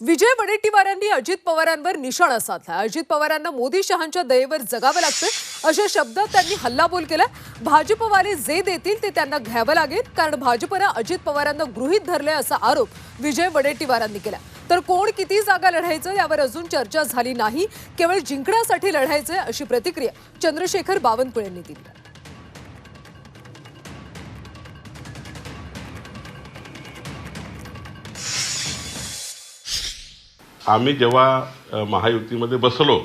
विजय वडेट्टीवारांनी अजित पवारांवर निशाणा साधला अजित पवारांना मोदी शहांच्या दयेवर जगावं लागतं अशा शब्दात त्यांनी हल्लाबोल केला भाजपवाले जे देतील ते त्यांना घ्यावं लागेल कारण भाजपनं अजित पवारांना गृहीत धरले असा आरोप विजय वडेट्टीवारांनी केला तर कोण किती जागा लढायचं यावर अजून चर्चा झाली नाही. केवळ जिंकण्यासाठी लढायचंय अशी प्रतिक्रिया चंद्रशेखर बावनकुळेंनी दिली आम्ही जेव्हा महायुतीमध्ये बसलो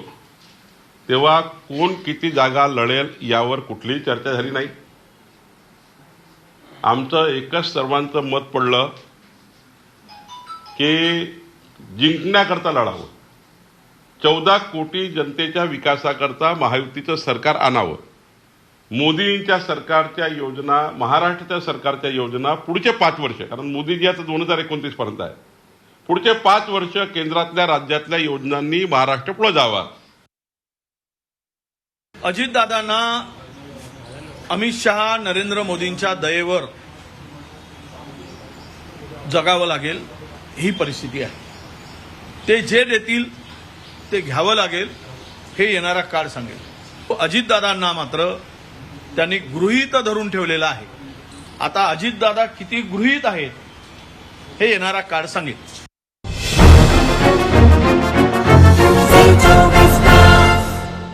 तेव्हा कोण किती जागा लढेल यावर कुठलीही चर्चा झाली नाही. आमचं एकच सर्वांचं मत पडलं की जिंकण्याकरता लढावं. चौदा कोटी जनतेच्या विकासाकरता महायुतीचं सरकार आणावं. मोदींच्या सरकारच्या योजना महाराष्ट्राच्या सरकारच्या योजना पुढचे पाच वर्ष कारण मोदीजी आता दोन हजार एकोणतीस पर्यंत आहे पुढचे पाच वर्ष केंद्रातल्या राज्यातल्या योजनांनी महाराष्ट्र पुढे जावा. अजितदादांना अमित शहा नरेंद्र मोदींच्या दयेवर जगावं लागेल ही परिस्थिती आहे. ते जे देतील ते घ्यावं लागेल हे येणारा काळ सांगेल. अजितदादांना मात्र त्यांनी गृहीत धरून ठेवलेलं आहे. आता अजितदादा किती गृहीत आहेत हे येणारा काळ सांगेल. Thank you.